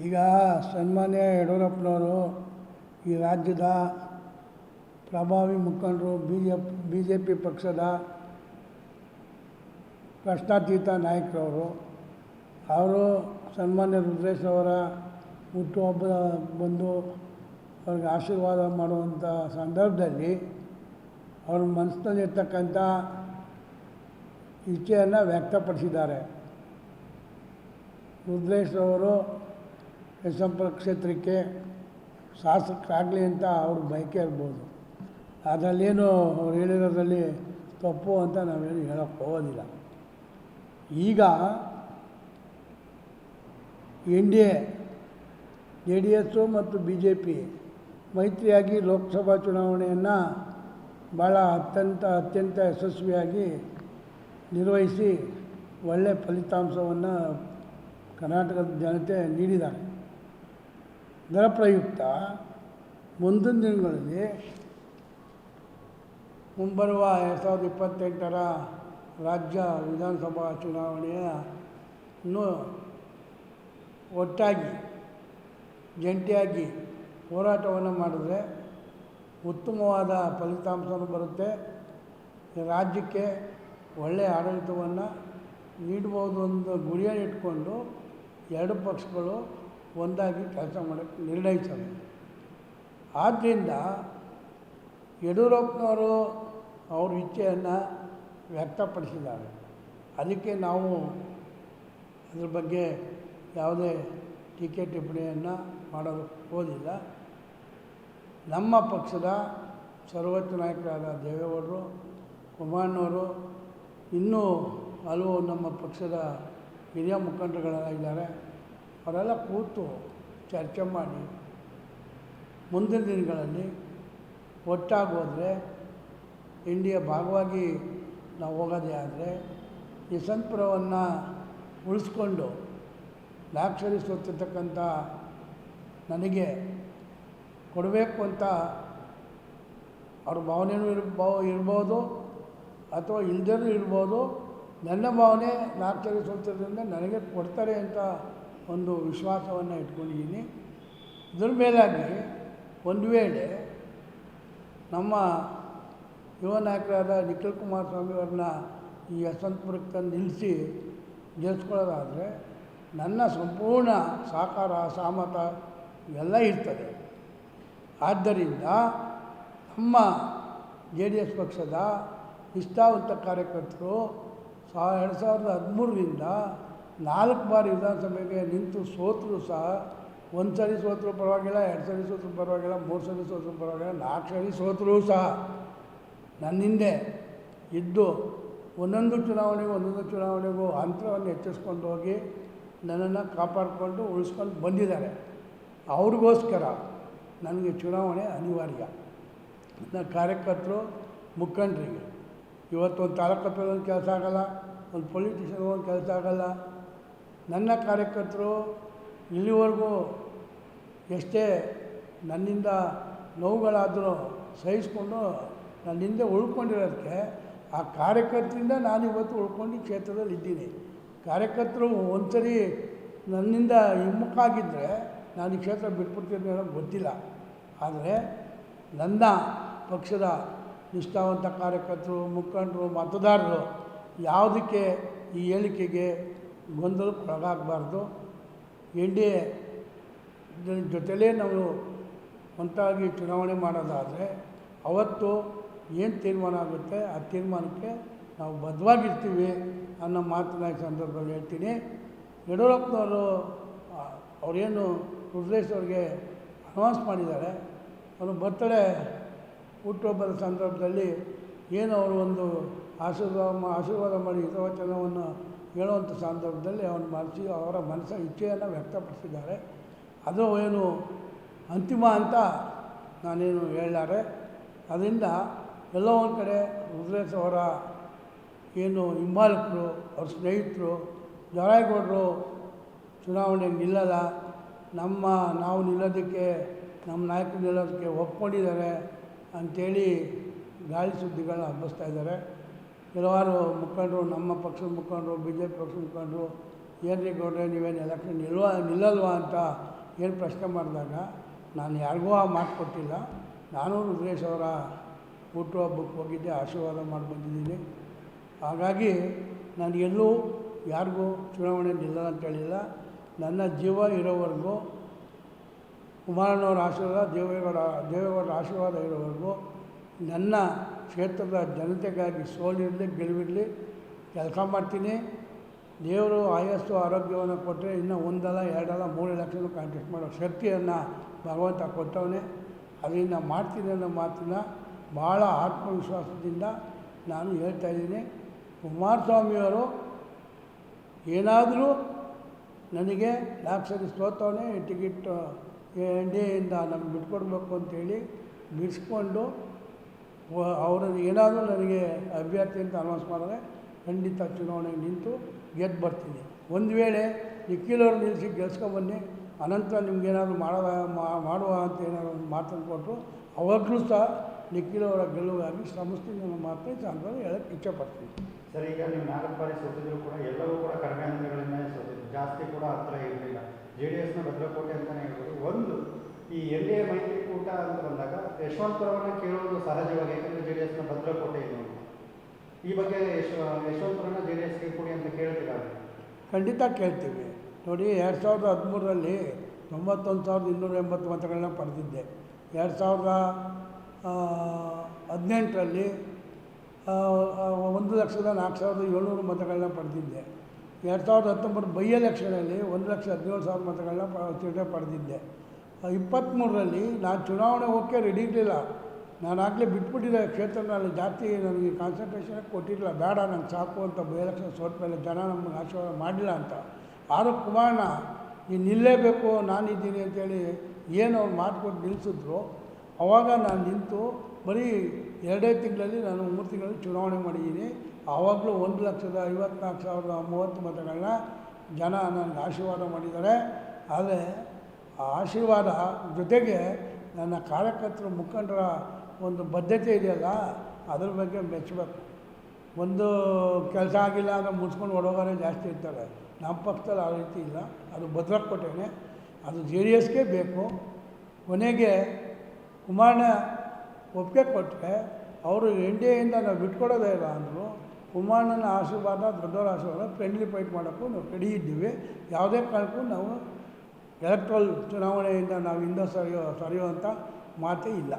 ಈಗ ಸನ್ಮಾನ್ಯ ಯಡಿಯೂರಪ್ಪನವರು ಈ ರಾಜ್ಯದ ಪ್ರಭಾವಿ ಮುಖಂಡರು B J B J P ಪಕ್ಷದ ಪ್ರಶ್ನಾತೀತ ನಾಯಕರವರು. ಅವರು ಸನ್ಮಾನ್ಯ ರುದ್ರೇಶ್ ಅವರ ಹುಟ್ಟುಹಬ್ಬ ಬಂದು ಅವ್ರಿಗೆ ಆಶೀರ್ವಾದ ಮಾಡುವಂಥ ಸಂದರ್ಭದಲ್ಲಿ ಅವ್ರ ಮನಸ್ಸಿನಲ್ಲಿರ್ತಕ್ಕಂಥ ಇಚ್ಛೆಯನ್ನು ವ್ಯಕ್ತಪಡಿಸಿದ್ದಾರೆ. ರುದ್ರೇಶ್ ಅವರು ಯಶವಂತಪುರ ಕ್ಷೇತ್ರಕ್ಕೆ ಶಾಸಕರಾಗಲಿ ಅಂತ ಅವ್ರಿಗೆ ಬಯಕೆ ಇರ್ಬೋದು. ಅದರಲ್ಲೇನು ಅವ್ರು ಹೇಳಿರೋದ್ರಲ್ಲಿ ತಪ್ಪು ಅಂತ ನಾವೇನು ಹೇಳೋಕ್ಕೆ ಹೋಗೋದಿಲ್ಲ. ಈಗ N D A, J D S ಮತ್ತು ಬಿ ಜೆ ಪಿ ಮೈತ್ರಿಯಾಗಿ ಲೋಕಸಭಾ ಚುನಾವಣೆಯನ್ನು ಭಾಳ ಅತ್ಯಂತ ಅತ್ಯಂತ ಯಶಸ್ವಿಯಾಗಿ ನಿರ್ವಹಿಸಿ ಒಳ್ಳೆಯ ಫಲಿತಾಂಶವನ್ನು ಕರ್ನಾಟಕದ ಜನತೆ ನೀಡಿದ್ದಾರೆ. ಇದರ ಪ್ರಯುಕ್ತ ಮುಂದಿನ ದಿನಗಳಲ್ಲಿ ಮುಂಬರುವ ಎರಡು ಸಾವಿರದ ಇಪ್ಪತ್ತೆಂಟರ ರಾಜ್ಯ ವಿಧಾನಸಭಾ ಚುನಾವಣೆಯ ಇನ್ನೂ ಒಟ್ಟಾಗಿ, ಜಂಟಿಯಾಗಿ ಹೋರಾಟವನ್ನು ಮಾಡಿದ್ರೆ ಉತ್ತಮವಾದ ಫಲಿತಾಂಶವೂ ಬರುತ್ತೆ. ರಾಜ್ಯಕ್ಕೆ ಒಳ್ಳೆಯ ಆಡಳಿತವನ್ನು ನೀಡ್ಬೋದು ಅಂತ ಗುರಿಯನ್ನು ಇಟ್ಕೊಂಡು ಎರಡು ಪಕ್ಷಗಳು ಒಂದಾಗಿ ಕೆಲಸ ಮಾಡೋಕ್ಕೆ ನಿರ್ಣಯಿಸಲ್ಲ ಆದ್ದರಿಂದ ಯಡಿಯೂರಪ್ಪನವರು ಅವ್ರ ಇಚ್ಛೆಯನ್ನು ವ್ಯಕ್ತಪಡಿಸಿದ್ದಾರೆ. ಅದಕ್ಕೆ ನಾವು ಅದ್ರ ಬಗ್ಗೆ ಯಾವುದೇ ಟೀಕೆ ಟಿಪ್ಪಣಿಯನ್ನು ಮಾಡಲು ಹೋದಿಲ್ಲ. ನಮ್ಮ ಪಕ್ಷದ ಸರ್ವೋಚ್ಚ ನಾಯಕರಾದ ದೇವೇಗೌಡರು, ಕುಮಾರಣ್ಣವರು, ಇನ್ನೂ ಹಲವು ನಮ್ಮ ಪಕ್ಷದ ಹಿರಿಯ ಮುಖಂಡರುಗಳೆಲ್ಲ ಅವರೆಲ್ಲ ಕೂತು ಚರ್ಚೆ ಮಾಡಿ ಮುಂದಿನ ದಿನಗಳಲ್ಲಿ ಒಟ್ಟಾಗಿ ಹೋದರೆ ಇಂಡಿಯಾ ಭಾಗವಾಗಿ ನಾವು ಹೋಗೋದೇ ಆದರೆ ಯಶವಂತಪುರವನ್ನು ಉಳಿಸ್ಕೊಂಡು ದಾಕ್ಷರಿಸುತ್ತಿರ್ತಕ್ಕಂಥ ನನಗೆ ಕೊಡಬೇಕು ಅಂತ ಅವ್ರ ಭಾವನೆಯೂ ಇರ್ಬೋ, ಇರ್ಬೋದು ಅಥವಾ ಇಲ್ದೇನೂ ಇರ್ಬೋದು, ನನ್ನ ಭಾವನೆ ನಾಲ್ಕರಿಸುತ್ತಿದ್ದರಿಂದ ನನಗೆ ಕೊಡ್ತಾರೆ ಅಂತ ಒಂದು ವಿಶ್ವಾಸವನ್ನು ಇಟ್ಕೊಂಡಿದ್ದೀನಿ. ಇದ್ರ ಮೇಲಾಗಿ ಒಂದು ವೇಳೆ ನಮ್ಮ ಯುವ ನಾಯಕರಾದ ನಿಖಿಲ್ ಕುಮಾರ್ ಸ್ವಾಮಿಯವ್ರನ್ನ ಈ ಯಶವಂತಪುರಕ್ಕೆ ನಿಲ್ಲಿಸಿ ಗೆಲ್ಸ್ಕೊಳ್ಳೋದಾದರೆ ನನ್ನ ಸಂಪೂರ್ಣ ಸಹಕಾರ ಸಹಮತ ಎಲ್ಲ ಇರ್ತದೆ. ಆದ್ದರಿಂದ ನಮ್ಮ ಜೆ ಡಿ ಎಸ್ ಪಕ್ಷದ ನಿಷ್ಠಾವಂತ ಕಾರ್ಯಕರ್ತರು ಸಾ ಎರಡು ಸಾವಿರದ ಹದಿಮೂರರಿಂದ ನಾಲ್ಕು ಬಾರಿ ವಿಧಾನಸಭೆಗೆ ನಿಂತು ಸೋತರು ಸಹ, ಒಂದು ಸರಿ ಸೋತರು ಪರವಾಗಿಲ್ಲ, ಎರಡು ಸರಿ ಸೋತರು ಪರವಾಗಿಲ್ಲ, ಮೂರು ಸರಿ ಸೋತರು ಪರವಾಗಿಲ್ಲ, ನಾಲ್ಕು ಸರಿ ಸೋತರೂ ಸಹ ನನ್ನ ಹಿಂದೆ ಇದ್ದು ಒಂದೊಂದು ಚುನಾವಣೆಗೂ ಒಂದೊಂದು ಚುನಾವಣೆಗೂ ಅಂತರವನ್ನು ಹೆಚ್ಚಿಸ್ಕೊಂಡು ಹೋಗಿ ನನ್ನನ್ನು ಕಾಪಾಡಿಕೊಂಡು ಉಳಿಸ್ಕೊಂಡು ಬಂದಿದ್ದಾರೆ. ಅವ್ರಿಗೋಸ್ಕರ ನನಗೆ ಚುನಾವಣೆ ಅನಿವಾರ್ಯ. ನನ್ನ ಕಾರ್ಯಕರ್ತರು, ಮುಖಂಡರಿಗೆ. ಇವತ್ತು ಒಂದು ತಾಲೂಕು ಕೆಲಸ ಆಗೋಲ್ಲ, ಒಂದು ಪೊಲಿಟಿಷಿಯನ್ ಒಂದು ಕೆಲಸ ಆಗೋಲ್ಲ ನನ್ನ ಕಾರ್ಯಕರ್ತರು ಇಲ್ಲಿವರೆಗೂ ಎಷ್ಟೇ ನನ್ನಿಂದ ನೋವುಗಳಾದರೂ ಸಹಿಸ್ಕೊಂಡು ನನ್ನ ಹಿಂದೆ ಉಳ್ಕೊಂಡಿರೋದಕ್ಕೆ ಆ ಕಾರ್ಯಕರ್ತರಿಂದ ನಾನು ಇವತ್ತು ಉಳ್ಕೊಂಡು ಕ್ಷೇತ್ರದಲ್ಲಿ ಇದ್ದೀನಿ. ಕಾರ್ಯಕರ್ತರು ಒಂದ್ಸರಿ ನನ್ನಿಂದ ಹಿಮ್ಮುಖಾಗಿದ್ದರೆ ನಾನು ಈ ಕ್ಷೇತ್ರ ಬಿಟ್ಬಿಡ್ತೀನಿ ಅನ್ನೋದು ಗೊತ್ತಿಲ್ಲ. ಆದರೆ ನನ್ನ ಪಕ್ಷದ ನಿಷ್ಠಾವಂತ ಕಾರ್ಯಕರ್ತರು, ಮುಖಂಡರು, ಮತದಾರರು ಯಾವುದಕ್ಕೆ ಈ ಹೇಳಿಕೆಗೆ ಗೊಂದಲಕ್ಕೆ ಒಳಗಾಗಬಾರ್ದು ಎನ್ ಡಿ ಎ ಜೊತೆಲೇ ನಾವು ಒಂದಾಗಿ ಚುನಾವಣೆ ಮಾಡೋದಾದರೆ ಅವತ್ತು ಏನು ತೀರ್ಮಾನ ಆಗುತ್ತೆ, ಆ ತೀರ್ಮಾನಕ್ಕೆ ನಾವು ಬದ್ಧವಾಗಿರ್ತೀವಿ ಅನ್ನೋ ಮಾತನ್ನ ಈ ಸಂದರ್ಭದಲ್ಲಿ ಹೇಳ್ತೀನಿ. ಯಡಿಯೂರಪ್ಪನವರು ಅವರೇನು ರುದ್ರೇಶ್ ಅವ್ರಿಗೆ ಅನೌನ್ಸ್ ಮಾಡಿದ್ದಾರೆ. ಅವರು ಬರ್ತಡೇ ಹುಟ್ಟುಹಬ್ಬದ ಸಂದರ್ಭದಲ್ಲಿ ಏನು ಅವರು ಒಂದು ಆಶೀರ್ವಾದ ಆಶೀರ್ವಾದ ಮಾಡಿ ಹಿತವಚನವನ್ನು ಹೇಳುವಂಥ ಸಂದರ್ಭದಲ್ಲಿ ಅವನ ಮನಸ್ಸಿ ಅವರ ಮನಸ್ಸ ಇಚ್ಛೆಯನ್ನು ವ್ಯಕ್ತಪಡಿಸಿದ್ದಾರೆ. ಅದು ಏನು ಅಂತಿಮ ಅಂತ ನಾನೇನು ಹೇಳಲಾರೆ. ಅದರಿಂದ ಎಲ್ಲೋ ಒಂದು ಕಡೆ ರುದ್ರೇಶ್ ಅವರ ಏನು ಹಿಂಬಾಲಕರು, ಅವ್ರ ಸ್ನೇಹಿತರು ಜರಾಯಗೌಡರು ಚುನಾವಣೆ ನಿಲ್ಲಲ್ಲ. ನಮ್ಮ ನಾವು ನಿಲ್ಲೋದಕ್ಕೆ, ನಮ್ಮ ನಾಯಕರು ನಿಲ್ಲೋದಕ್ಕೆ ಒಪ್ಕೊಂಡಿದ್ದಾರೆ ಅಂಥೇಳಿ ಗಾಳಿ ಸುದ್ದಿಗಳನ್ನ ಹಬ್ಬಿಸ್ತಾ ಇದ್ದಾರೆ. ಕೆಲವಾರು ಮುಖಂಡರು, ನಮ್ಮ ಪಕ್ಷದ ಮುಖಂಡರು ಬಿ ಜೆ ಪಿ ಪಕ್ಷದ ಮುಖಂಡರು ಏನ್ರಿ ಗೌಡ್ರೆ, ನೀವೇನು ಎಲೆಕ್ಷನ್ ನಿಲ್ವ, ನಿಲ್ಲಲ್ವಾ ಅಂತ ಏನು ಪ್ರಶ್ನೆ ಮಾಡಿದಾಗ ನಾನು ಯಾರಿಗೂ ಆ ಮಾತು ಕೊಟ್ಟಿಲ್ಲ. ನಾನು ರುದ್ರೇಶ್ ಅವರ ಹುಟ್ಟುಹಬ್ಬಕ್ಕೆ ಹೋಗಿದ್ದೆ, ಆಶೀರ್ವಾದ ಮಾಡಿ ಬಂದಿದ್ದೀನಿ. ಹಾಗಾಗಿ ನಾನು ಎಲ್ಲೂ ಯಾರಿಗೂ ಚುನಾವಣೆ ನಿಲ್ಲಲ್ಲ ಅಂತ ಹೇಳಿಲ್ಲ. ನನ್ನ ಜೀವ ಇರೋವರೆಗೂ ಕುಮಾರನವರ ಆಶೀರ್ವಾದ, ದೇವೇಗೌಡ, ದೇವೇಗೌಡರ ಆಶೀರ್ವಾದ ಇರೋವರೆಗೂ ನನ್ನ ಕ್ಷೇತ್ರದ ಜನತೆಗಾಗಿ ಸೋಲಿರಲಿ, ಗೆಲುವಿರಲಿ ಕೆಲಸ ಮಾಡ್ತೀನಿ. ದೇವರು ಆಯಸ್ಸು, ಆರೋಗ್ಯವನ್ನು ಕೊಟ್ಟರೆ ಇನ್ನೂ ಒಂದಲ್ಲ, ಎರಡಲ್ಲ, ಮೂರು ಲಕ್ಷನೂ ಕಾಂಟ್ಯಾಕ್ಟ್ ಮಾಡೋ ಶಕ್ತಿಯನ್ನು ಭಗವಂತ ಕೊಟ್ಟವನೆ. ಅದರಿಂದ ಮಾಡ್ತೀನಿ ಅನ್ನೋ ಮಾತಿನ ಭಾಳ ಆತ್ಮವಿಶ್ವಾಸದಿಂದ ನಾನು ಹೇಳ್ತಾ ಇದ್ದೀನಿ. ಕುಮಾರಸ್ವಾಮಿಯವರು ಏನಾದರೂ ನನಗೆ ಲಾಕ್ಷರಿ ಸರಿ ಸೋತವನೇ ಟಿಕೆಟ್ ಎನ್, ಡಿ ನಮ್ಗೆ ಬಿಟ್ಕೊಡ್ಬೇಕು ಅಂತೇಳಿ ಬಿಡಿಸ್ಕೊಂಡು ಅವರನ್ನು ಏನಾದರೂ ನನಗೆ ಅಭ್ಯರ್ಥಿ ಅಂತ ಅನೌನ್ಸ್ ಮಾಡಿದ್ರೆ ಖಂಡಿತ ಚುನಾವಣೆಗೆ ನಿಂತು ಗೆದ್ದು ಬರ್ತೀನಿ. ಒಂದು ವೇಳೆ ನಿಖಿಲವ್ರು ನಿಲ್ಲಿಸಿ ಗೆಲ್ಸ್ಕೊಂಬನ್ನಿ ಅನಂತರ ನಿಮ್ಗೇನಾದರೂ ಮಾಡುವ ಮಾಡುವ ಅಂತ ಏನಾದ್ರು ಮಾತನ್ನು ಕೊಟ್ಟರು ಅವಾಗಲೂ ಸಹ ನಿಖಿಲವರ ಗೆಲುವಾಗಿ ಶ್ರಮಿಸ್ತೀನಿ ಅನ್ನೋ ಮಾತನ್ನ ಸಂದರ್ಭ ಹೇಳಕ್ಕೆ ಇಚ್ಛೆಪಡ್ತೀನಿ. ಸರ್, ಈಗ ನೀವು ನಾಲ್ಕು ಬಾರಿ ಸೋತಿದ್ರು ಕೂಡ ಎಲ್ಲರೂ ಕೂಡ ಕಡಿಮೆ ಅಂಕಗಳಿಂದ ಸೋತಿದ್ರು. ಜಾಸ್ತಿ ಕೂಡ ಹತ್ರ ಇರಲಿಲ್ಲ. ಜೆ ಡಿ ಎಸ್ನ ಭದ್ರಕೋಟೆ ಅಂತಲೇ ಹೇಳ್ಬೋದು. ಒಂದು ಈ ಎಲ್ ಎ ಮೈತ್ರಿಕೂಟ ಅಂತ ಬಂದಾಗ ಯಶವಂತಪುರವನ್ನು ಕೇಳುವುದು ಸಹಜವಾಗಿ, ಯಾಕಂದರೆ ಜೆ ಡಿ ಎಸ್ನ ಭದ್ರಕೋಟೆ ಇದು. ಈ ಬಗ್ಗೆ ಯಶ ಯಶವಂತಪುರನ ಜೆ ಡಿ ಎಸ್ಗೆ ಕೊಡಿ ಅಂತ ಕೇಳ್ತಿದ್ದಾರೆ. ಖಂಡಿತ ಕೇಳ್ತೀವಿ. ನೋಡಿ, ಎರಡು ಸಾವಿರದ ಹದಿಮೂರರಲ್ಲಿ ತೊಂಬತ್ತೊಂದು ಸಾವಿರದ ಇನ್ನೂರ ಎಂಬತ್ತು ಮತಗಳನ್ನ ಪಡೆದಿದ್ದೆ. ಎರಡು ಸಾವಿರದ ಹದಿನೆಂಟರಲ್ಲಿ ಒಂದು ಲಕ್ಷದ ನಾಲ್ಕು ಸಾವಿರದ ಏಳ್ನೂರು ಮತಗಳನ್ನ ಪಡೆದಿದ್ದೆ. ಎರಡು ಸಾವಿರದ ಹತ್ತೊಂಬತ್ತು ಬೈ ಎಲೆಕ್ಷನಲ್ಲಿ ಒಂದು ಲಕ್ಷ ಹದಿನೇಳು ಸಾವಿರ ಮತಗಳನ್ನ ಪ ಪಡೆದಿದ್ದೆ. ಇಪ್ಪತ್ತ್ಮೂರರಲ್ಲಿ ನಾನು ಚುನಾವಣೆ ಹೋಗೋಕ್ಕೆ ರೆಡಿ ಇರಲಿಲ್ಲ. ನಾನು ಆಗಲೇ ಬಿಟ್ಬಿಟ್ಟಿದ್ದೆ ಕ್ಷೇತ್ರದಲ್ಲಿ ಜಾಸ್ತಿ ನನಗೆ ಕಾನ್ಸಂಟ್ರೇಷನ್ ಕೊಟ್ಟಿರಲಿಲ್ಲ. ಬೇಡ, ನಂಗೆ ಸಾಕು ಅಂತ ಎಲೆಕ್ಷನ್ ಸೋತ ಮೇಲೆ ಜನ ನಮಗೆ ಆಶೀರ್ವಾದ ಮಾಡಿಲ್ಲ ಅಂತ. ಆರು ಕುಮಾರಣ್ಣ ನೀನು ನಿಲ್ಲೇಬೇಕು, ನಾನಿದ್ದೀನಿ ಅಂತೇಳಿ ಏನು ಅವ್ರು ಮಾತು ಕೊಟ್ಟು ನಿಲ್ಲಿಸಿದ್ರು ಆವಾಗ ನಾನು ನಿಂತು ಬರೀ ಎರಡೇ ತಿಂಗಳಲ್ಲಿ ನಾನು ಮೂರು ತಿಂಗಳಲ್ಲಿ ಚುನಾವಣೆ ಮಾಡಿದ್ದೀನಿ. ಆವಾಗಲೂ ಒಂದು ಲಕ್ಷದ ಐವತ್ನಾಲ್ಕು ಸಾವಿರದ ಮೂವತ್ತು ಮತಗಳನ್ನ ಜನ ನನಗೆ ಆಶೀರ್ವಾದ ಮಾಡಿದ್ದಾರೆ. ಆದರೆ ಆ ಆಶೀರ್ವಾದ ಜೊತೆಗೆ ನನ್ನ ಕಾರ್ಯಕರ್ತರು ಮುಖಂಡರ ಒಂದು ಬದ್ಧತೆ ಇದೆಯಲ್ಲ, ಅದ್ರ ಬಗ್ಗೆ ಮೆಚ್ಚಬೇಕು. ಒಂದು ಕೆಲಸ ಆಗಿಲ್ಲ ಅಂದರೆ ಮುಚ್ಕೊಂಡು ಹೊಡೋಗಾರೆ ಜಾಸ್ತಿ ಇರ್ತಾರೆ. ನಮ್ಮ ಪಕ್ಷದಲ್ಲಿ ಆ ರೀತಿ ಇಲ್ಲ. ಅದು ಭದ್ರಕೋಟೆನೇ ಅದು ಜೆ ಡಿ ಎಸ್ಗೆ ಬೇಕು. ಕೊನೆಗೆ ಕುಮಾರಣ್ಣ ಒಪ್ಪಿಗೆ ಕೊಟ್ಟರೆ ಅವರು ಎನ್ ಡಿ ಎಯಿಂದ ನಾವು ಬಿಟ್ಕೊಡೋದೇ ಇಲ್ಲ ಅಂದರು ಕುಮಾರಣ್ಣನ ಆಶೀರ್ವಾದ, ದೊಡ್ಡವರ ಆಶೀರ್ವಾದ ಫ್ರೆಂಡ್ಲಿ ಫೈಟ್ ಮಾಡೋಕ್ಕೂ ನಾವು ರೆಡಿ ಇದ್ದೀವಿ. ಯಾವುದೇ ಕಾರಣಕ್ಕೂ ನಾವು ಎಲೆಕ್ಟ್ರಲ್ ಚುನಾವಣೆಯಿಂದ ನಾವು ಹಿಂದೆ ಸರಿಯೋ ಸರಿಯುವಂಥ ಮಾತೇ ಇಲ್ಲ.